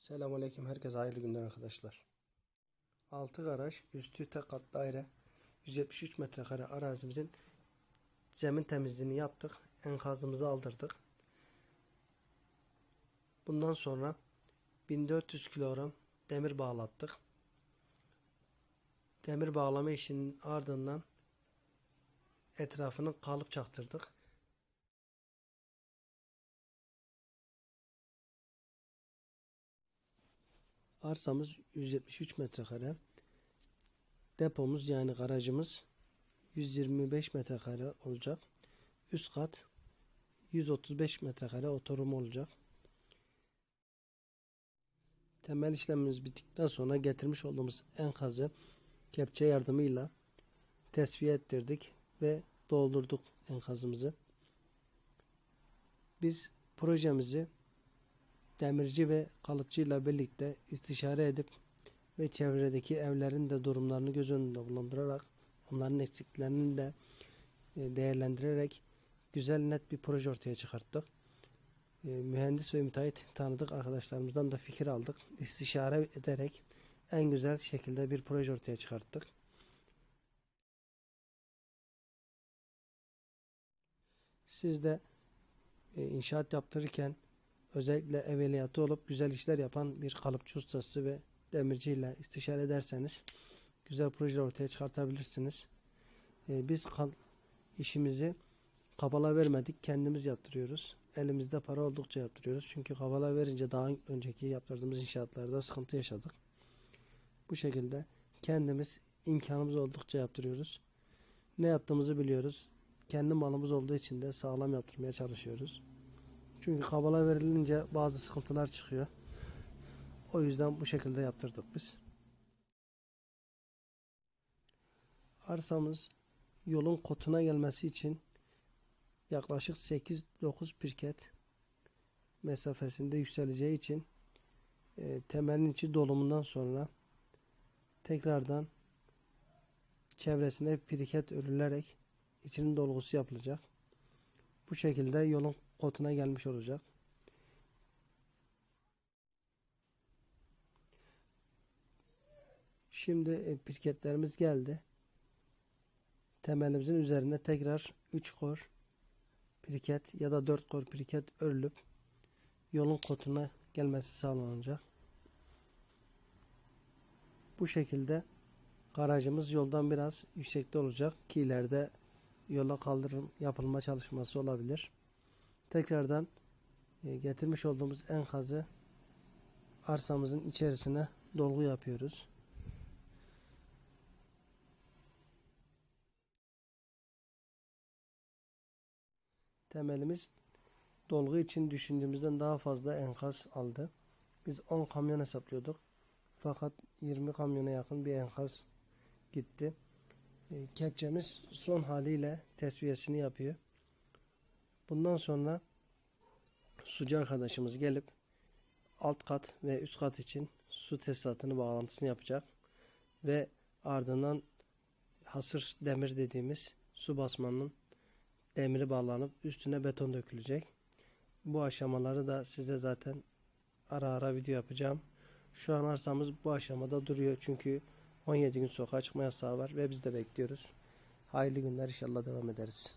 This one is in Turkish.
Selamünaleyküm. Herkese hayırlı günler arkadaşlar. 6 garaj, üstü tek kat daire, 173 metrekare arazimizin zemin temizliğini yaptık. Enkazımızı aldırdık. Bundan sonra 1400 kilogram demir bağlattık. Demir bağlama işinin ardından etrafını kalıp çaktırdık. Arsamız 173 metrekare. Depomuz yani garajımız 125 metrekare olacak. Üst kat 135 metrekare oturum olacak. Temel işlemimiz bittikten sonra getirmiş olduğumuz enkazı kepçe yardımıyla tesviye ettirdik ve doldurduk enkazımızı. Biz projemizi demirci ve kalıpçıyla birlikte istişare edip ve çevredeki evlerin de durumlarını göz önünde bulundurarak onların eksiklerini de e, değerlendirerek güzel net bir proje ortaya çıkarttık. E, Mühendis ve müteahhit tanıdık arkadaşlarımızdan da fikir aldık. İstişare ederek en güzel şekilde bir proje ortaya çıkarttık. Siz de e, inşaat yaptırırken özellikle evveliyatı olup güzel işler yapan bir kalıpçı ustası ve demirciyle istişare ederseniz güzel projeler ortaya çıkartabilirsiniz. Ee, biz kal işimizi kabala vermedik, kendimiz yaptırıyoruz. Elimizde para oldukça yaptırıyoruz. Çünkü kabala verince daha önceki yaptırdığımız inşaatlarda sıkıntı yaşadık. Bu şekilde kendimiz imkanımız oldukça yaptırıyoruz. Ne yaptığımızı biliyoruz. Kendi malımız olduğu için de sağlam yaptırmaya çalışıyoruz. Çünkü kabala verilince bazı sıkıntılar çıkıyor. O yüzden bu şekilde yaptırdık biz. Arsamız yolun kotuna gelmesi için yaklaşık 8-9 pirket mesafesinde yükseleceği için e, temelin içi dolumundan sonra tekrardan çevresine pirket örülerek içinin dolgusu yapılacak. Bu şekilde yolun kotuna gelmiş olacak. Şimdi e, pirketlerimiz geldi. Temelimizin üzerine tekrar 3 kor pirket ya da 4 kor pirket örülüp yolun kotuna gelmesi sağlanacak. Bu şekilde garajımız yoldan biraz yüksekte olacak ki ileride yola kaldırım yapılma çalışması olabilir. Tekrardan e, getirmiş olduğumuz enkazı arsamızın içerisine dolgu yapıyoruz. Temelimiz dolgu için düşündüğümüzden daha fazla enkaz aldı. Biz 10 kamyon hesaplıyorduk. Fakat 20 kamyona yakın bir enkaz gitti. E, kepçemiz son haliyle tesviyesini yapıyor. Bundan sonra sucu arkadaşımız gelip alt kat ve üst kat için su tesisatını bağlantısını yapacak ve ardından hasır demir dediğimiz su basmanının demiri bağlanıp üstüne beton dökülecek. Bu aşamaları da size zaten ara ara video yapacağım. Şu an arsamız bu aşamada duruyor çünkü 17 gün sokağa çıkma yasağı var ve biz de bekliyoruz. Hayırlı günler inşallah devam ederiz.